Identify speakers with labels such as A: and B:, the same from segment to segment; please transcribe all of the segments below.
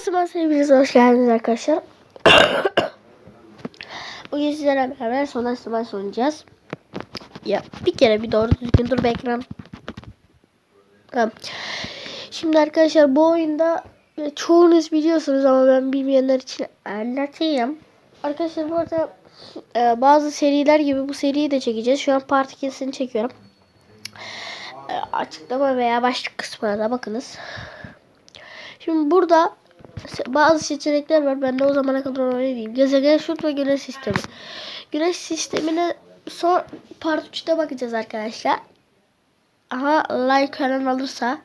A: Asma sevgilinize hoş geldiniz arkadaşlar. Bugün sizlerle beraber sona smash oynayacağız. Ya bir kere bir doğru düzgün dur ekran. Tamam. Şimdi arkadaşlar bu oyunda çoğunuz biliyorsunuz ama ben bilmeyenler için anlatayım. Arkadaşlar bu arada e, bazı seriler gibi bu seriyi de çekeceğiz. Şu an part 2'sini çekiyorum. E, açıklama veya başlık kısmına da bakınız. Şimdi burada bazı seçenekler var. Ben de o zamana kadar oynayayım. Gezegen şut ve güneş sistemi. Güneş sistemine son part 3'te bakacağız arkadaşlar. Aha like falan alırsa.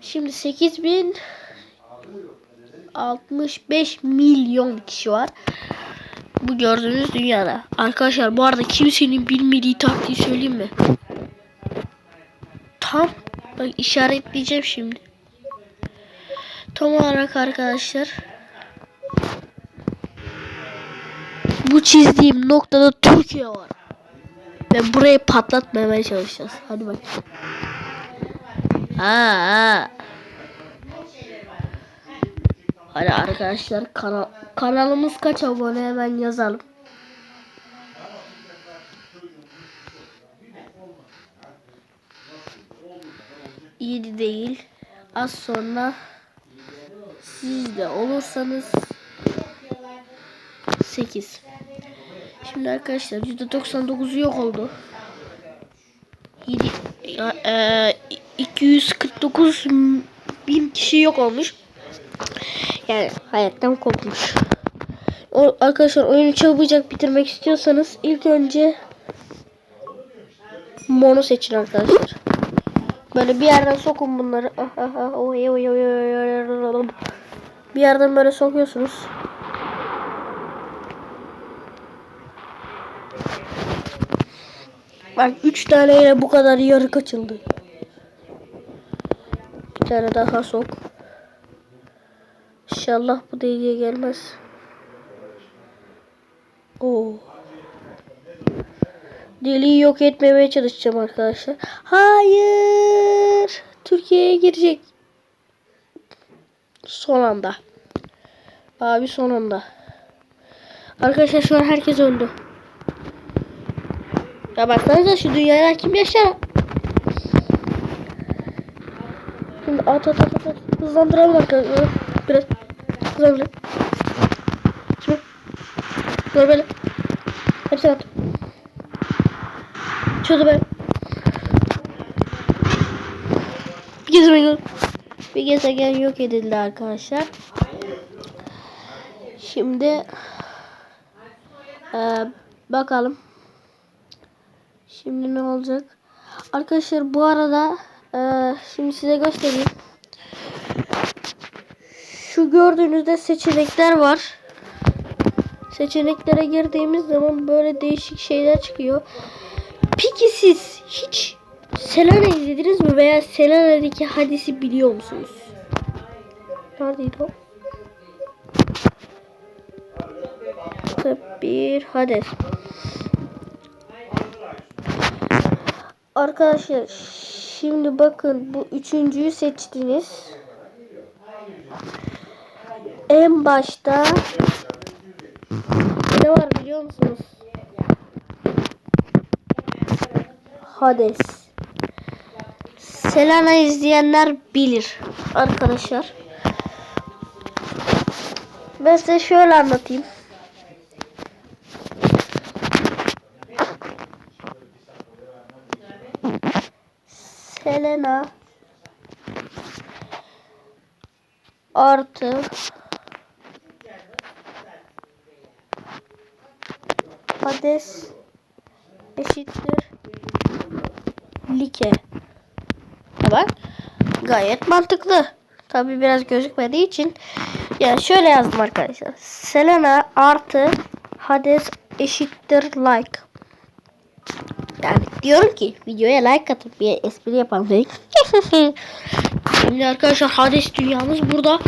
A: Şimdi 8065 milyon kişi var. Bu gördüğünüz dünyada. Arkadaşlar bu arada kimsenin bilmediği taktiği söyleyeyim mi? Tam bak işaretleyeceğim şimdi. Tam olarak arkadaşlar bu çizdiğim noktada Türkiye var. Ve burayı patlatmamaya çalışacağız. Hadi bakayım. Ha, ha. Hadi arkadaşlar kana kanalımız kaç abone hemen yazalım. Yedi değil. Az sonra siz de olursanız 8. Şimdi arkadaşlar %99'u yok oldu. 7, ya, e, 249 bin kişi yok olmuş. Yani hayattan kopmuş. O, arkadaşlar oyunu çabucak bitirmek istiyorsanız ilk önce mono seçin arkadaşlar. Böyle bir yerden sokun bunları. Bir yerden böyle sokuyorsunuz. Bak 3 taneyle bu kadar yarık açıldı. Bir tane daha sok. İnşallah bu deliğe gelmez. Oo. Deliği yok etmemeye çalışacağım arkadaşlar. Hayır. Türkiye'ye girecek. Son anda. Abi son anda. Arkadaşlar şu an herkes öldü. Ya baksanıza şu dünyaya kim yaşar? Şimdi at at at at. Hızlandıralım arkadaşlar. Biraz hızlandıralım. Şimdi. Böyle böyle. Hepsini at. Böyle. Bir gezegen, bir gezegen yok edildi arkadaşlar. Şimdi eee, bakalım. Şimdi ne olacak? Arkadaşlar bu arada eee, şimdi size göstereyim. Şu gördüğünüzde seçenekler var. Seçeneklere girdiğimiz zaman böyle değişik şeyler çıkıyor. Peki siz hiç Selena izlediniz mi veya Selena'daki hadisi biliyor musunuz? Neredeydi o? Bir Hades. Arkadaşlar şimdi bakın bu üçüncüyü seçtiniz. En başta ne var biliyor musunuz? Hades. Selena izleyenler bilir arkadaşlar. Ben size şöyle anlatayım. Selena artı Hades eşittir like. Bak gayet mantıklı. Tabi biraz gözükmediği için yani şöyle yazdım arkadaşlar. Selena artı Hades eşittir like. Yani diyorum ki videoya like atıp bir espri yapalım dedik. Şimdi arkadaşlar Hades dünyamız burada.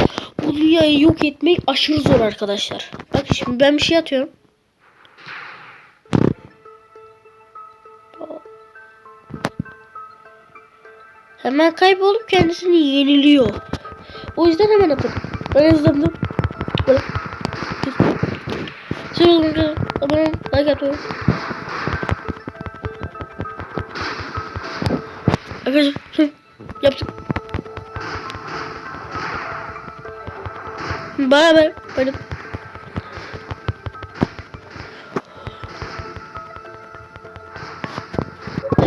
A: Bu dünyayı yok etmek aşırı zor arkadaşlar. Bakın şimdi ben bir şey atıyorum. Hemen kaybolup kendisini yeniliyor. O yüzden hemen atın. Ben hızlandım. Böyle. Şimdi olunca abone olun. Like atmayı. Arkadaşlar yaptık. Beraber böyle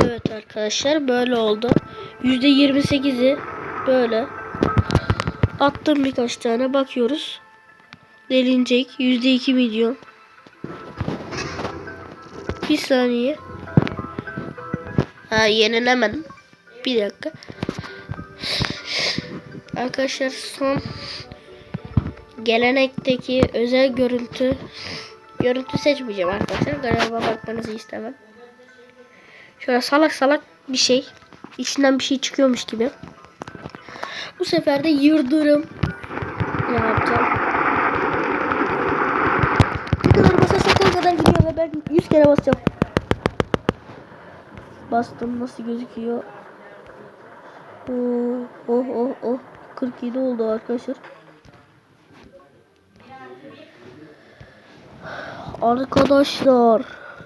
A: Evet arkadaşlar böyle oldu. %28'i böyle. Attım birkaç tane bakıyoruz. Delinecek %2 milyon. Bir saniye. Ha yenilemedim. Bir dakika. Arkadaşlar son gelenekteki özel görüntü görüntü seçmeyeceğim arkadaşlar. Galiba bakmanızı istemem. Şöyle salak salak bir şey. İçinden bir şey çıkıyormuş gibi. Bu sefer de yıldırım ne yapacağım? Ne kadar basarsak o kadar gidiyor ve ben 100 kere basacağım. Bastım nasıl gözüküyor? Oh oh oh oh 47 oldu arkadaşlar. Arkadaşlar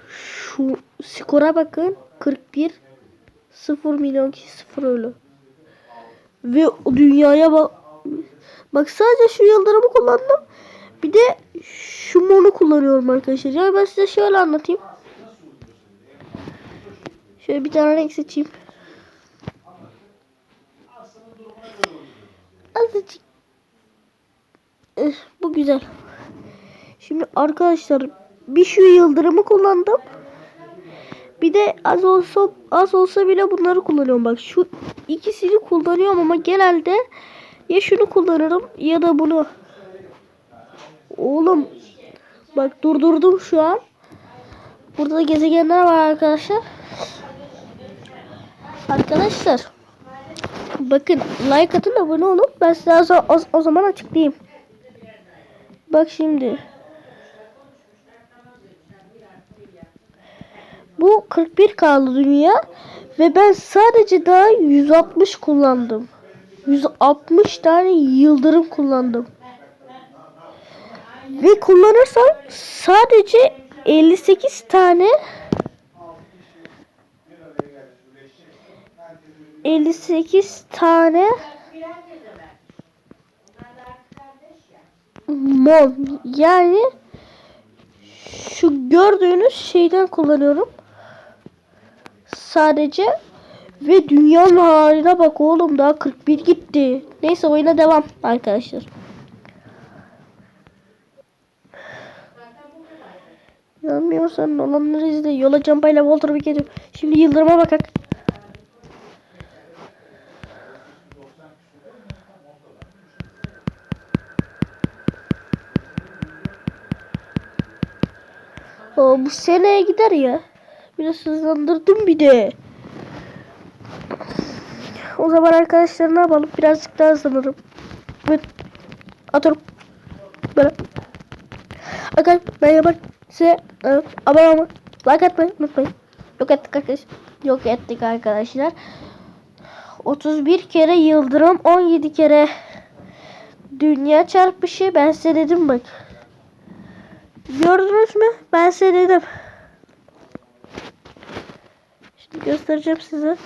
A: şu skora bakın 41 0 milyon kişi 0 ölü. Ve dünyaya bak bak sadece şu yıldırımı kullandım. Bir de şu monu kullanıyorum arkadaşlar. Yani ben size şöyle anlatayım. Şöyle bir tane renk seçeyim. Azıcık. Eh, bu güzel. Şimdi arkadaşlar bir şu yıldırımı kullandım. Bir de az olsa az olsa bile bunları kullanıyorum. Bak şu ikisini kullanıyorum ama genelde ya şunu kullanırım ya da bunu. Oğlum bak durdurdum şu an. Burada da gezegenler var arkadaşlar. Arkadaşlar bakın like atın abone olun. Ben size o, o, o zaman açıklayayım. Bak şimdi. Bu 41 kaldı dünya ve ben sadece daha 160 kullandım. 160 tane yıldırım kullandım. Ve kullanırsam sadece 58 tane 58 tane mol yani şu gördüğünüz şeyden kullanıyorum. Sadece ve dünyanın haline bak oğlum daha 41 gitti. Neyse oyuna devam arkadaşlar. İnanmıyorsan olanları izle. Yola campayla Walter bir kere. Şimdi yıldırıma bakak. O bu seneye gider ya. Biraz hızlandırdım bir de. O zaman arkadaşlar ne yapalım? Birazcık daha hızlanırım. Evet. Atıyorum. Böyle. Arkadaşlar ben yaparım. Size evet, abone olmayı, like atmayı unutmayın. Yok ettik arkadaşlar. Yok ettik arkadaşlar. 31 kere yıldırım 17 kere dünya çarpışı ben size dedim bak. Gördünüz mü? Ben size dedim. Göstereceğim size.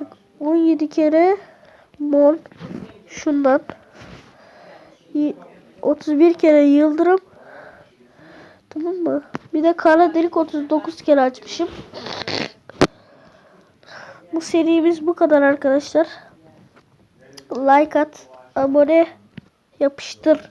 A: Bak, 17 kere mol şundan. Y- 31 kere yıldırım. Tamam mı? Bir de kara delik 39 kere açmışım. Bu serimiz bu kadar arkadaşlar. Like at, abone yapıştır.